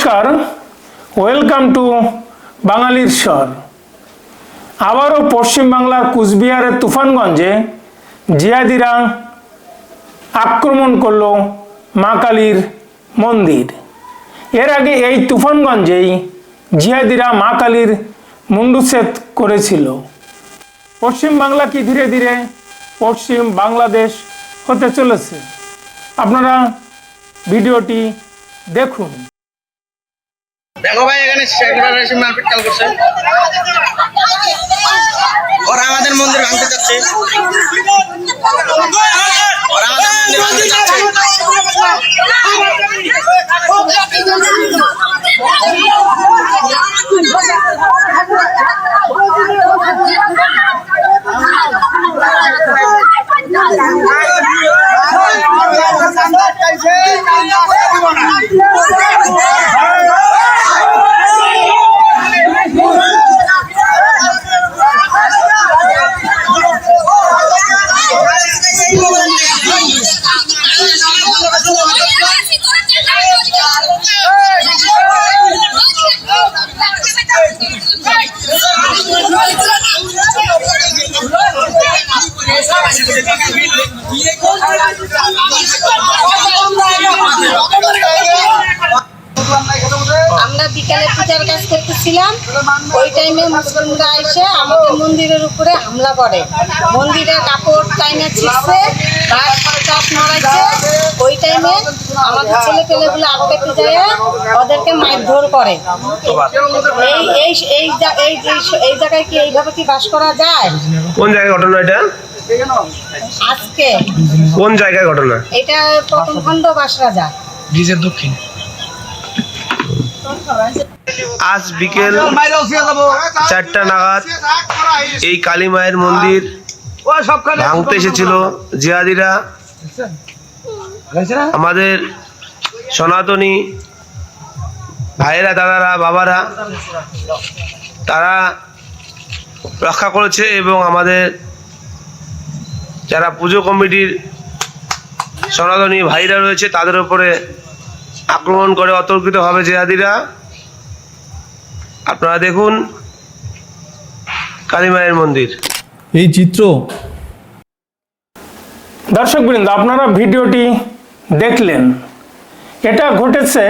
নমস্কার। Welcome to বাঙালির স্বর। আবারও পশ্চিমবাংলার কুচবিহারের তুফানগঞ্জে জিয়াদিরা আক্রমণ করল মা কালীর মন্দির। এর আগে এই তুফানগঞ্জেই জিহাদিরা মা কালীর মুন্ডুচ্ছেদ করেছিল। পশ্চিমবাংলা কি ধীরে ধীরে পশ্চিম বাংলাদেশ হতে চলেছে? আপনারা ভিডিওটি দেখুন। দেখো ভাই, এখানে এসে মারপিট চাল করছে। ওরা আমাদের মন্দির ভাঙতে যাচ্ছে। ওরা মন্দির ভাঙতে যাচ্ছে। করতেছিলাম ওই টাইমে মুসলিমরা এসে আমাদের মন্দিরের উপরে হামলা করে। মন্দিরের কাপড় টাইমে ছিঁড়ছে বাস চাপ মারাইছে। ওই টাইমে আমাদের ছেলে পেলেগুলো আটকে যায় ওদেরকে মারধর করে। এই এই এই এই এই- এই জায়গায় কি এইভাবে কি বাস করা যায়? কোন জায়গায় ঘটনা এটা? আজকে। কোন জায়গায় ঘটনা? এটা প্রথম খণ্ড বাস রাজা। আজ বিকেল চারটা নাগাদ এই কালী মায়ের মন্দির ভাঙতে এসেছিল জিহাদিরা। আমাদের সনাতনী ভাইয়েরা, দাদারা, বাবারা, তারা রক্ষা করেছে এবং আমাদের যারা পুজো কমিটির সনাতনী ভাইরা রয়েছে, তাদের উপরে আক্রমণ করে অতর্কিতভাবে জেহাদিরা। আপনারা দেখুন কালীমায়ের মন্দির। এই চিত্র। দর্শকবৃন্দ আপনারা ভিডিওটি দেখলেন। এটা ঘটেছে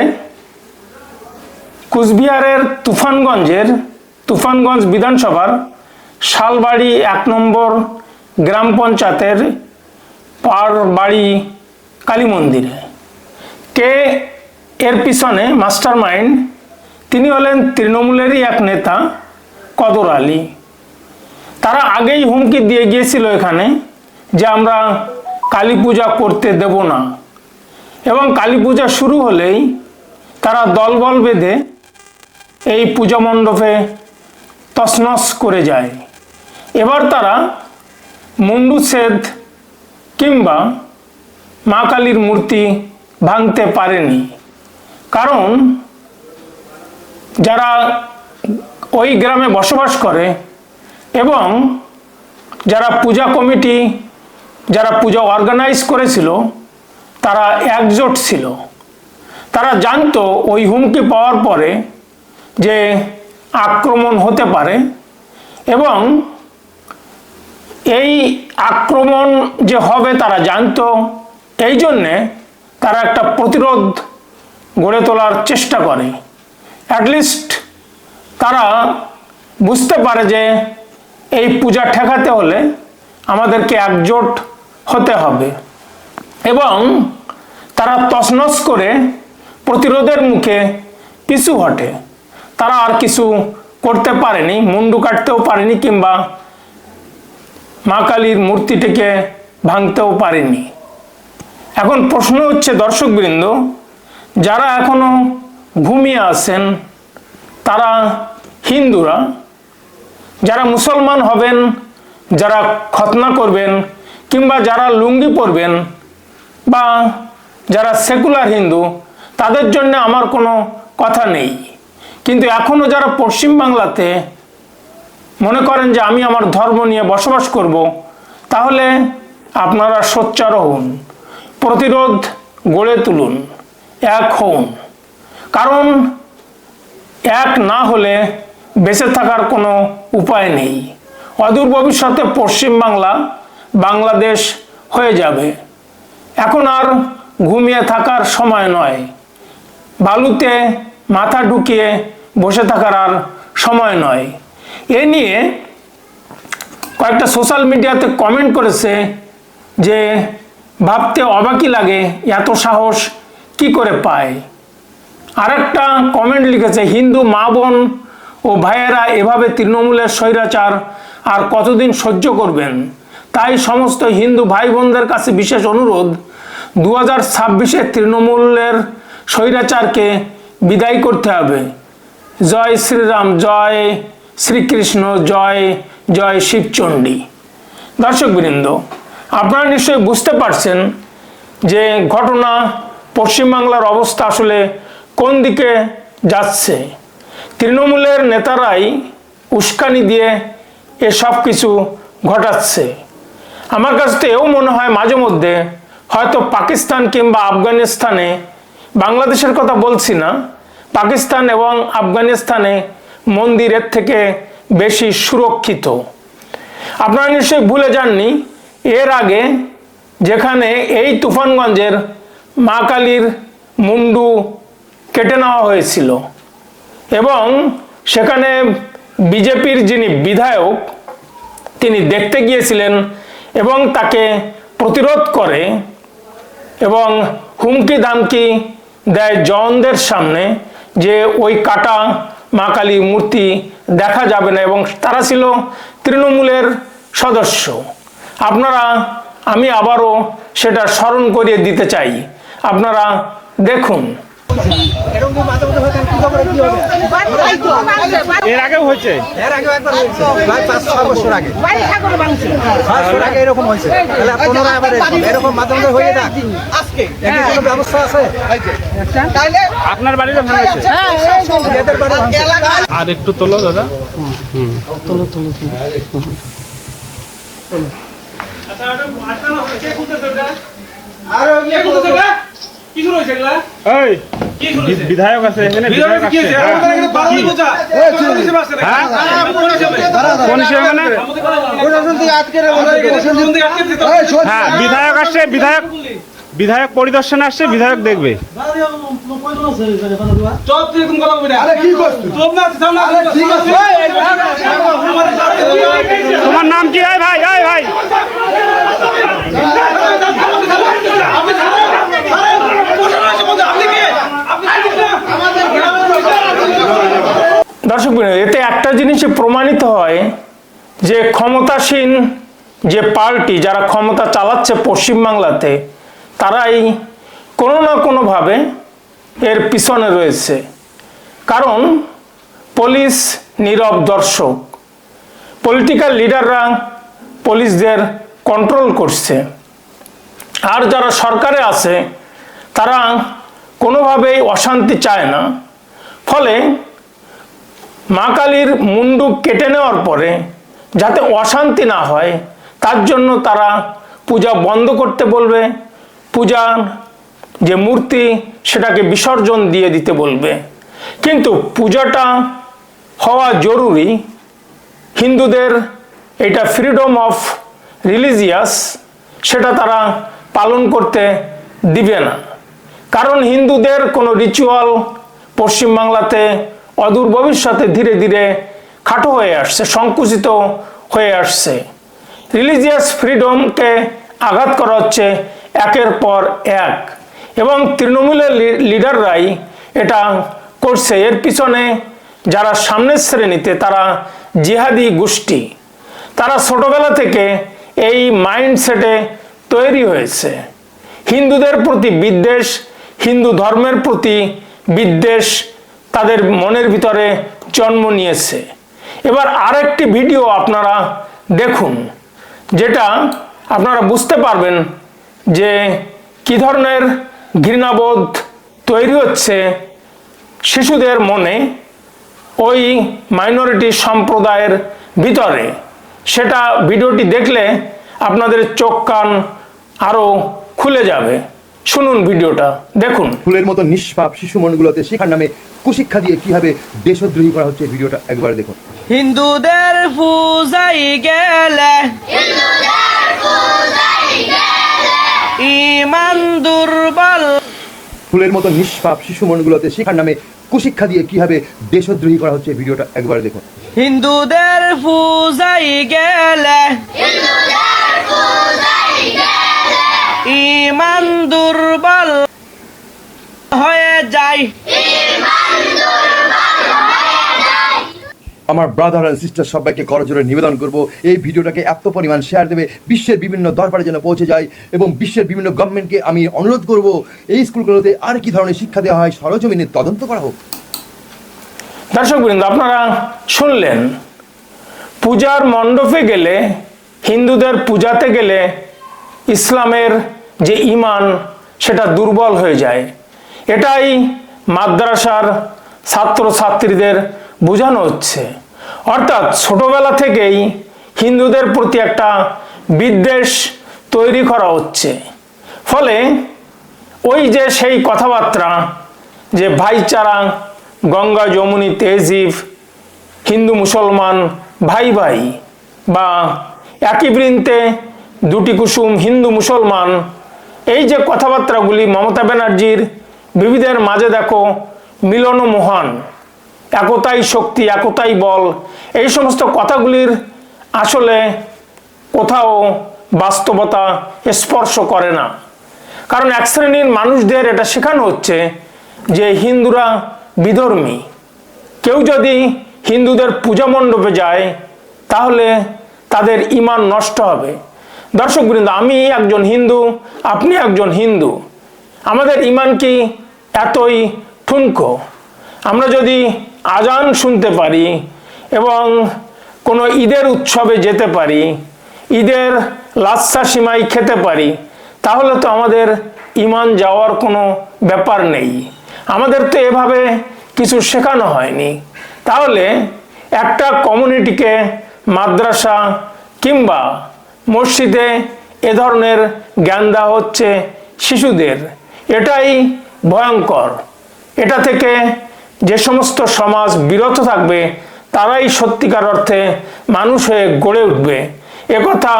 কুচবিহারের তুফানগঞ্জের তুফানগঞ্জ বিধানসভার শালবাড়ি এক নম্বর গ্রাম পঞ্চায়েতের পাড়বাড়ি কালী মন্দিরে। কে এর পিছনে মাস্টার মাইন্ড তিনি হলেন তৃণমূলেরই এক নেতা, কদর আলী। তারা আগেই হুমকি দিয়ে গিয়েছিল এখানে যে আমরা কালী পূজা করতে দেব না। এবং কালী পূজা শুরু হলেই তারা দলবল বেঁধে এই পূজা মণ্ডপে তছনছ করে যায়। এবার তারা মুন্ডুচ্ছেদ কিংবা মা কালীর মূর্তি ভাঙতে পারেনি। কারণ যারা ওই গ্রামে বসবাস করে এবং যারা পূজা কমিটি, যারা পূজা অর্গানাইজ করেছিল, তারা একজোট ছিল। তারা জানতো ওই হুমকি পাওয়ার পরে যে আক্রমণ হতে পারে এবং এই আক্রমণ যে হবে তারা জানতো। এই জন্যে তারা একটা প্রতিরোধ গড়ে তোলার চেষ্টা করে। অ্যাটলিস্ট তারা বুঝতে পারে যে এই পূজা ঠেকাতে হলে আমাদেরকে একজোট হতে হবে এবং তারা তছনছ করে প্রতিরোধের মুখে পিছু হটে। তারা আর কিছু করতে পারেনি, মুন্ডু কাটতেও পারেনি কিংবা মা কালীর মূর্তিটিকে ভাঙতেও পারেনি। এখন প্রশ্ন হচ্ছে দর্শকবৃন্দ যারা এখনও ঘুমিয়ে আছেন, তারা হিন্দুরা, যারা মুসলমান হবেন, যারা খতনা করবেন, কিংবা যারা লুঙ্গি পরবেন, বা যারা সেকুলার হিন্দু, তাদের জন্য আমার কোনো কথা নেই। কিন্তু এখনও যারা পশ্চিমবাংলাতে মনে করেন যে আমি আমার ধর্ম নিয়ে বসবাস করব, তাহলে আপনারা সোচ্চার হন, প্রতিরোধ গড়ে তুলুন। এক হন কারণ এক না হলে বেঁচে থাকার কোনো উপায় নেই। অদূর ভবিষ্যতে পশ্চিমবাংলা বাংলাদেশ হয়ে যাবে। এখন আর ঘুমিয়ে থাকার সময় নয়। বালুতে মাথা ঢুকিয়ে বসে থাকার আর সময় নয়। এ নিয়ে কয়েকটা সোশ্যাল মিডিয়াতে কমেন্ট করেছে যে, ভাবতে অবাকই লাগে এত সাহস কি করে পায়? আরেকটা কমেন্ট লিখেছে, হিন্দু মা বোন ও ভাইয়েরা এভাবে তৃণমূলের স্বৈরাচার আর কতদিন সহ্য করবেন? তাই সমস্ত হিন্দু ভাই বোনদের কাছে বিশেষ অনুরোধ দু হাজার ছাব্বিশে তৃণমূলের স্বৈরাচারকে বিদায় করতে হবে। জয় শ্রীরাম, জয় শ্রীকৃষ্ণ, জয় জয় শিবচণ্ডী। দর্শকবৃন্দ, আপনারা নিশ্চয়ই বুঝতে পারছেন যে ঘটনা পশ্চিমবাংলার অবস্থা আসলে কোন দিকে যাচ্ছে? তৃণমূলের নেতারাই উস্কানি দিয়ে এসব কিছু ঘটাচ্ছে। আমার কাছে তো এও মনে হয় মাঝে মধ্যে হয়তো পাকিস্তান কিংবা আফগানিস্তানে, বাংলাদেশের কথা বলছি না, পাকিস্তান এবং আফগানিস্তানে মন্দিরের থেকে বেশি সুরক্ষিত। আপনারা নিশ্চয়ই ভুলে যাননি, এর আগে যেখানে এই তুফানগঞ্জের মা কালীর মুন্ডু কেটে নেওয়া হয়েছিল। এবং সেখানে বিজেপির যিনি বিধায়ক, তিনি দেখতে গিয়েছিলেন এবং তাকে প্রতিরোধ করে এবং হুমকি দামকি দেয় জওয়ানদের সামনে যে ওই কাটা মা কালী মূর্তি দেখা যাবে না এবং তারা ছিল তৃণমূলের সদস্য। আপনারা, আমি আবারও সেটা স্মরণ করিয়ে দিতে চাই। আপনারা দেখুন। এর আগেও হয়েছে? এর আগেও একবার হয়েছে। প্রায় পাঁচ ছয় বছর আগে। বছর আগে এরকম হয়েছে। তাহলে পুনরায় আবার এরকম মাধ্যমে হয়ে না কোনো ব্যবস্থা আছে? আপনার বাড়িতে ভাঙা হয়েছে? ভাঙছে। আর একটু তোলো দাদা। বিধায়ক আছে এখানে বিধায়ক হ্যাঁ। হ্যাঁ? মানে? হ্যাঁ আসছে বিধায়ক বিধায়ক পরিদর্শনে আসছে বিধায়ক দেখবে তোমার নাম কি হয় ভাই আয় ভাই দর্শক বৃন্দ, এতে একটা জিনিসই প্রমাণিত হয় যে ক্ষমতাসীন যে পার্টি যারা ক্ষমতা চালাচ্ছে পশ্চিমবাংলাতে তারাই কোনো না কোনোভাবে এর পিছনে রয়েছে। কারণ পুলিশ নীরব দর্শক পলিটিক্যাল লিডাররা পুলিশদের কন্ট্রোল করছে। আর যারা সরকারে আছে তারা কোনোভাবেই অশান্তি চায় না। ফলে মা কালীর মুন্ডু কেটে নেওয়ার পরে যাতে অশান্তি না হয়, তার জন্য তারা পূজা বন্ধ করতে বলবে। পূজার যে মূর্তি, সেটাকে বিসর্জন দিয়ে দিতে বলবে। কিন্তু পূজাটা হওয়া জরুরি। হিন্দুদের এটা ফ্রিডম অফ রিলিজিয়াস সেটা তারা পালন করতে দিবে না। কারণ হিন্দুদের কোনো রিচুয়াল পশ্চিমবাংলাতে অদূর ভবিষ্যতে ধীরে ধীরে খাটো হয়ে আসছে, সংকুচিত হয়ে আসছে। রিলিজিয়াস ফ্রিডমকে আঘাত করা হচ্ছে একের পর এক এবং তৃণমূলের লিডাররাই এটা করছে। এর পিছনে যারা সামনের শ্রেণীতে, তারা জিহাদি গোষ্ঠী। তারা ছোটবেলা থেকে এই মাইন্ডসেটে তৈরি হয়েছে। হিন্দুদের প্রতি বিদ্বেষ, হিন্দু ধর্মের প্রতি বিদ্বেষ তাদের মনের ভিতরে জন্ম নিয়েছে। এবার আরেকটি ভিডিও আপনারা দেখুন, যেটা আপনারা বুঝতে পারবেন যে কি ধরনের ঘৃণাবোধ তৈরি হচ্ছে শিশুদের মনে ওই মাইনরিটি সম্প্রদায়ের ভিতরে। সেটা ভিডিওটি দেখলে আপনাদের চোখ কান আরও খুলে যাবে। শুনুন ভিডিওটা দেখুন। ফুলের মতো নিষ্পাপ শিশু মনগুলোতে শিক্ষার নামে কুশিক্ষা দিয়ে কীভাবে দেশদ্রোহী করা হচ্ছে ভিডিওটা একবার দেখুন। হিন্দুদের পূজাই গেলে ইমান দুর্বল। ফুলের মতো নিষ্পাপ শিশু মনগুলোতে শিক্ষার নামে কুশিক্ষা দিয়ে কীভাবে দেশদ্রোহী করা হচ্ছে ভিডিওটা একবার দেখুন। হিন্দুদের পূজাই গেলে ইমান দুর্বল হয়ে যায়। আমার ব্রাদার অ্যান্ড সিস্টার সবাইকে করজোরে নিবেদন করব। এই ভিডিওটাকে এত পরিমাণ শেয়ার দেবে বিশ্বের বিভিন্ন দরবারে যেন পৌঁছে যায় এবং বিশ্বের বিভিন্ন গভর্নমেন্টকে আমি অনুরোধ করব এই স্কুলগুলোতে আর কি ধরনের শিক্ষা দেওয়া হয় সরজমিনে তদন্ত করা হোক। দর্শকবৃন্দ আপনারা শুনলেন পূজার মণ্ডপে গেলে হিন্দুদের পূজাতে গেলে ইসলামের যে ইমান, সেটা দুর্বল হয়ে যায়। এটাই মাদ্রাসার ছাত্রছাত্রীদের বোঝানো হচ্ছে। অর্থাৎ ছোটবেলা থেকেই হিন্দুদের প্রতি একটা বিদ্বেষ তৈরি করা হচ্ছে। ফলে ওই যে সেই কথাবার্তা, যে ভাইচারা, গঙ্গা, যমুনি, তেজিব, হিন্দু, মুসলমান ভাই ভাই বা একই বৃন্তে দুটি কুসুম হিন্দু মুসলমান। এই যে কথাবার্তাগুলি মমতা ব্যানার্জির বিবিধের মাঝে দেখো, মিলন মহান, একতাই শক্তি, একতাই বল, এই সমস্ত কথাগুলির আসলে কোথাও বাস্তবতা স্পর্শ করে না। কারণ এক শ্রেণির মানুষদের এটা শেখানো হচ্ছে যে হিন্দুরা বিধর্মী। কেউ যদি হিন্দুদের পূজা মণ্ডপে যায়, তাহলে তাদের ইমান নষ্ট হবে। দর্শকবৃন্দ আমি একজন হিন্দু, আপনি একজন হিন্দু। আমাদের ইমান কি এতই ঠুনকো? আমরা যদি আজান শুনতে পারি এবং কোনো ঈদের উৎসবে যেতে পারি, ঈদের লাচ্ছা সিমাই খেতে পারি, তাহলে তো আমাদের ইমান যাওয়ার কোনো ব্যাপার নেই। আমাদের তো এভাবে কিছু শেখানো হয়নি। তাহলে একটা কমিউনিটিকে মাদ্রাসা কিংবা মসজিদে এ ধরনের জ্ঞান দেওয়া হচ্ছে শিশুদের। এটাই ভয়ঙ্কর। এটা থেকে যে সমস্ত সমাজ বিরত থাকবে, তারাই সত্যিকার অর্থে মানুষ হয়ে গড়ে উঠবে। একথা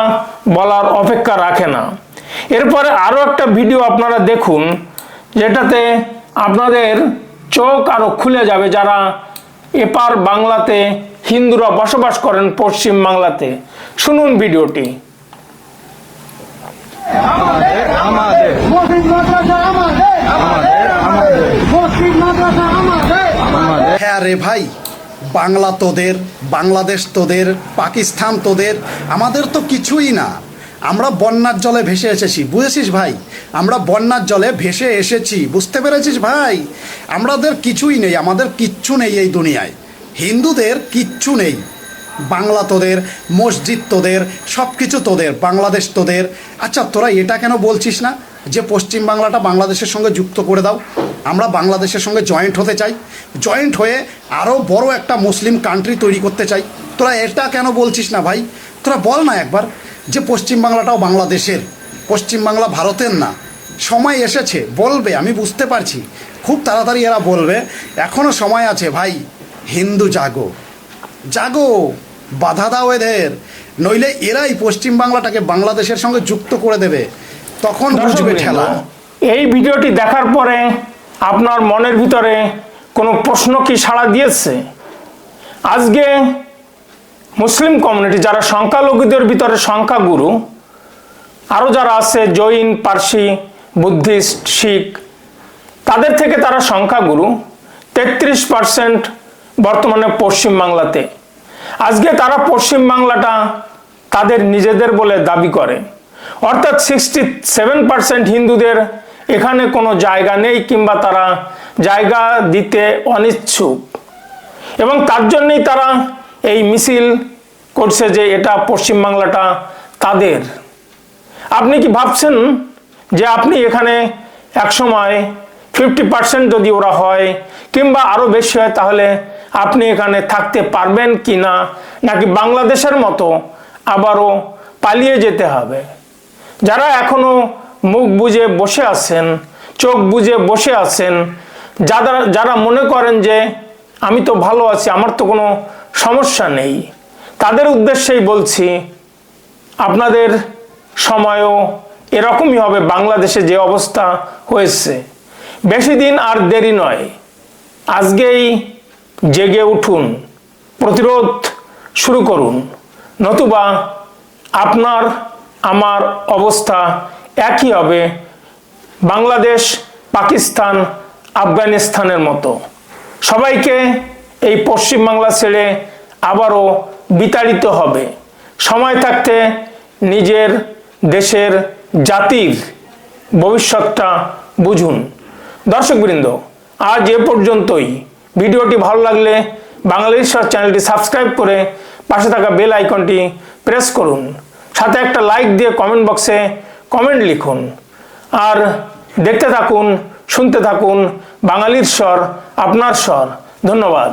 বলার অপেক্ষা রাখে না। এরপরে আরও একটা ভিডিও আপনারা দেখুন, যেটাতে আপনাদের চোখ আরও খুলে যাবে যারা এপার বাংলাতে হিন্দুরা বসবাস করেন পশ্চিম বাংলাতে। শুনুন ভিডিওটি। হ্যাঁ রে ভাই বাংলা তোদের বাংলাদেশ তোদের পাকিস্তান তোদের আমাদের তো কিছুই না। আমরা বন্যার জলে ভেসে এসেছি বুঝেছিস ভাই? আমরা বন্যার জলে ভেসে এসেছি বুঝতে পেরেছিস ভাই? আমাদের কিছুই নেই আমাদের কিচ্ছু নেই এই দুনিয়ায়। হিন্দুদের কিচ্ছু নেই। বাংলা তোদের, মসজিদ তোদের সব কিছু তোদের, বাংলাদেশ তোদের। আচ্ছা তোরা এটা কেন বলছিস না? যে পশ্চিম বাংলাটা বাংলাদেশের সঙ্গে যুক্ত করে দাও। আমরা বাংলাদেশের সঙ্গে জয়েন্ট হতে চাই। জয়েন্ট হয়ে আরও বড় একটা মুসলিম কান্ট্রি তৈরি করতে চাই। তোরা এটা কেন বলছিস না ভাই? তোরা বল না একবার যে পশ্চিম বাংলাটাও বাংলাদেশের পশ্চিম বাংলা ভারতের না। সময় এসেছে, বলবে, আমি বুঝতে পারছি। খুব তাড়াতাড়ি এরা বলবে। এখনও সময় আছে ভাই। হিন্দু জাগো। জাগো। বাধা দাও এদের। নইলে এরাই পশ্চিম বাংলাটাকে বাংলাদেশের সঙ্গে যুক্ত করে দেবে। তখন বুঝবে ঠেলা। এই ভিডিওটি দেখার পরে আপনার মনের ভিতরে কোনো প্রশ্ন কি সাড়া দিয়েছে? আজকে মুসলিম কমিউনিটি যারা সংখ্যালঘুদের ভিতরে সংখ্যাগুরু আরও যারা আছে জৈন পার্সি বুদ্ধিস্ট শিখ তাদের থেকে তারা সংখ্যাগুরু। তেত্রিশ পার্সেন্ট বর্তমানে পশ্চিম বাংলাতে। আজকে তারা পশ্চিম বাংলাটা তাদের নিজেদের বলে দাবি করে। অর্থাৎ সিক্সটি সেভেন পার্সেন্ট হিন্দুদের এখানে কোনো জায়গা নেই কিংবা তারা জায়গা দিতে অনিচ্ছুক। এবং তার জন্যই তারা এই মিছিল করছে যে এটা পশ্চিমবাংলাটা তাদের। আপনি কি ভাবছেন যে আপনি এখানে একসময় ফিফটি পার্সেন্ট যদি ওরা হয় কিংবা আরও বেশি হয় তাহলে আপনি এখানে থাকতে পারবেন কি না? নাকি বাংলাদেশের মতো আবারও পালিয়ে যেতে হবে? যারা এখনও মুখ বুজে বসে আছেন, চোখ বুজে বসে আছেন, যারা যারা মনে করেন যে আমি তো ভালো আছি, আমার তো কোনো সমস্যা নেই, তাদের উদ্দেশ্যেই বলছি, আপনাদের সময়ও এরকমই হবে বাংলাদেশে যে অবস্থা হয়েছে। বেশি দিন আর দেরি নয়। আজকেই জেগে উঠুন, প্রতিরোধ শুরু করুন, নতুবা আপনার, আমার অবস্থা একই হবে বাংলাদেশ, পাকিস্তান, আফগানিস্তানের মতো। সবাইকে এই পশ্চিমবাংলা ছেড়ে আবারও বিতাড়িত হবে। সময় থাকতে নিজের দেশের জাতির ভবিষ্যৎটা বুঝুন। দর্শকবৃন্দ, আজ এ পর্যন্তই। ভিডিওটি ভালো লাগলে বাংলাদেশ চ্যানেলটি সাবস্ক্রাইব করে পাশে থাকা বেল আইকনটি প্রেস করুন। সাথে একটা লাইক দিয়ে কমেন্ট বক্সে কমেন্ট লিখুন। আর দেখতে থাকুন, শুনতে থাকুন, বাঙালির স্বর, আপনার স্বর। ধন্যবাদ।